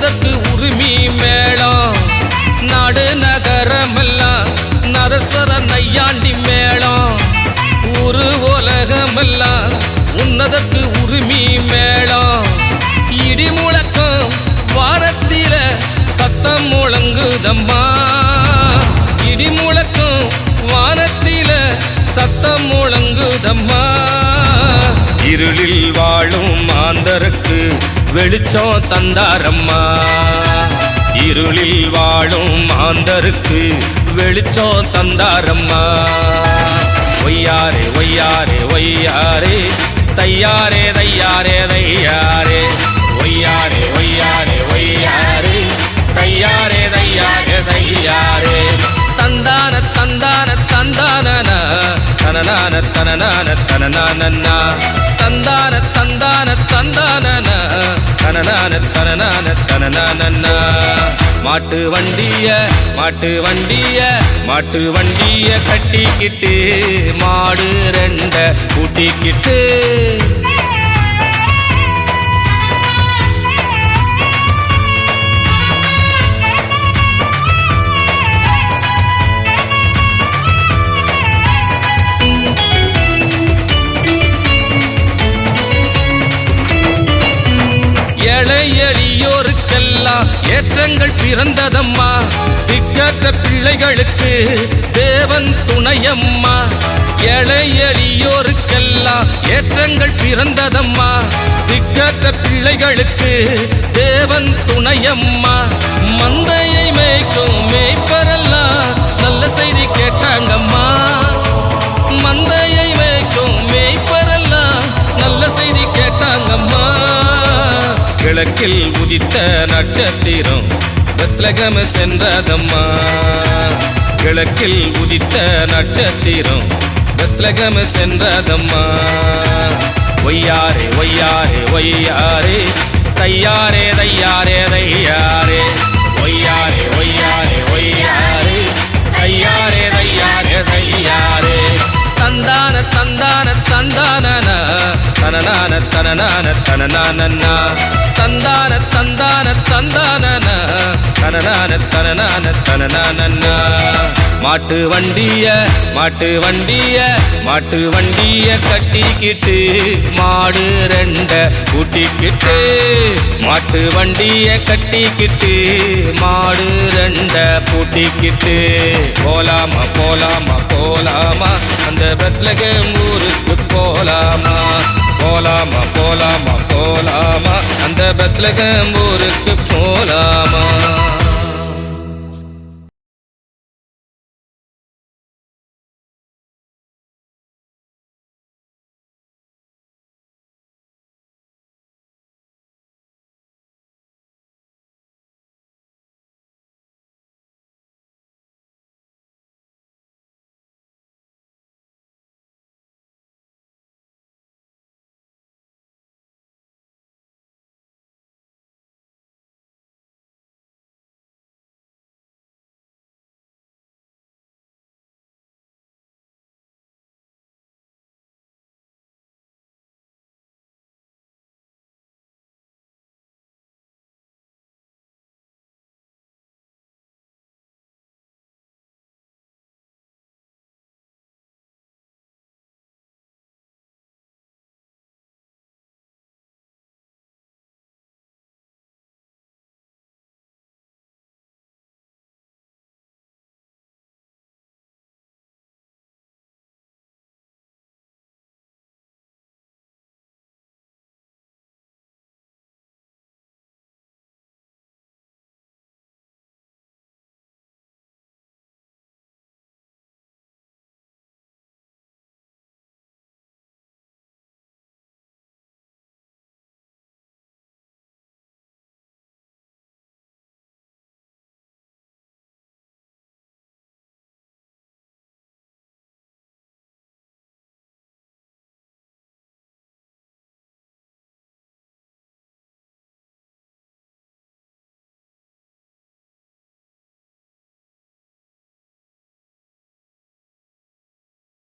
அதற்கு உரிமை மேளம். நாடு நகரமெல்லாம் நரஸ்வர நையாண்டி மேளம். ஒரு உலகமெல்லாம் உன்னதற்கு உரிமை மேளம். இடி முழக்கம் வாரத்தில சத்தம் முழங்குதம்மா. இடி முழக்கம் வானத்தில சத்தம் முழங்குதம்மா. இருளில் வாழும் மாந்தருக்கு வெளிச்சம் தந்தாரம்மா. இருளில் வாழும் மாந்தருக்கு வெளிச்சம் தந்தாரம்மா. ஒய்யாரே ஒய்யாரே ஒய்யாரே தையாரே தையாரே தையாரே. ஒய்யாரே ஒய்யாரே ஒய்யாரே தையாரே தையாரே தையாரே. தந்தான தந்தான தந்தானன தனநான தனநான தனனானன்னா தந்தான தந்தான தந்தானன தனனான தனனான தனனானன்னா மாட்டு வண்டிய மாட்டு வண்டிய மாட்டு வண்டிய கட்டிக்கிட்டு மாடு ரெண்ட கூட்டிக்கிட்டு ஏழை எளியோருக்கெல்லாம் ஏற்றங்கள் பிறந்ததம்மா. திக்கற்ற பிள்ளைகளுக்கு தேவன் துணையம்மா. ஏழை எளியோருக்கெல்லாம் ஏற்றங்கள் பிறந்ததம்மா. திக்கற்ற பிள்ளைகளுக்கு தேவன் துணையம்மா. மந்தையை மேய்க்கும் மேய்ப்பரெல்லாம் நல்ல செய்தி கேட்டாங்கம்மா. கிழக்கில் உதித்த நட்சத்திரம் பெத்லகம சென்றதம்மா. கிழக்கில் உதித்த நட்சத்திரம் பெத்லகம சென்றதம்மா. ஒய்யாரே ஒய்யாரே ஒய்யாரே தையாரே தையாரே. தனனான தனனான தனனானன்னா தந்தான தந்தான தனநான தனநான தனனான மாட்டு வண்டிய மாட்டு வண்டிய மாட்டு வண்டிய கட்டிக்கிட்டு மாடு ரெண்ட கூட்டிக்கிட்டு மாட்டு வண்டிய கட்டிக்கிட்டு மாடு ரெண்ட பூட்டிக்கிட்டு போலாமா போலாமா போலாமா. அந்த பெத்லகம் ஊருக்கு போ போலாமா போலாமா போலாமா. அந்த பெத்லகம் ஊருக்கு போலாமா.